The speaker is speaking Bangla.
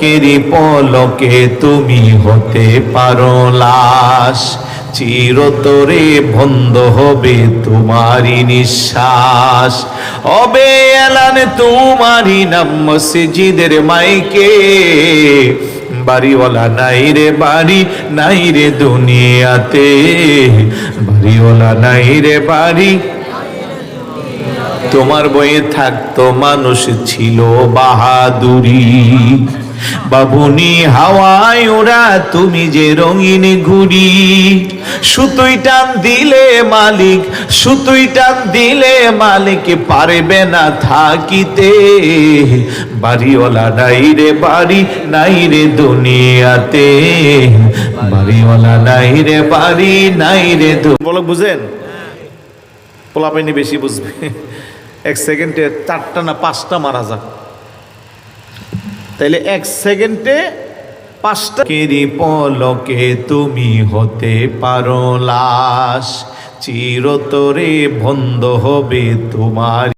কেরি পলকে তুমি হতে পারো লাশ? চিরতরে বন্ধ হবে তোমারি নিঃশ্বাস। হবে এলান তোমারি নাম মসজিদের মাইকে। বাড়িওয়ালা নাই রে বাড়ি, নাই রে দুনিয়াতে। বাড়িওয়ালা নাই রে বাড়ি। তোমার বইয়ে থাকতো মানুষ ছিল বাহাদুরি। বাবুনি হাওয়ায় ওরা তুমি যে রঙিন ঘুরি সুতুই টান দিলে মালিক, সুতুই টান দিলে মালিক পারবে না থাকিতে। বাড়িওয়ালা নাই রে বাড়ি, নাই রে দুনিয়াতে। বাড়িওয়ালা নাই রে বাড়ি, নাই রে বলো বুঝেন? পোলাপাইনি বেশি বুঝবে। এক সেকেন্ডে চারটা না পাঁচটা মারা যাক। তাইলে এক সেকেন্ডে পাঁচটা কেরি পলকে তুমি হতে পারো লাশ। চিরতরে বন্ধ হবে তোমার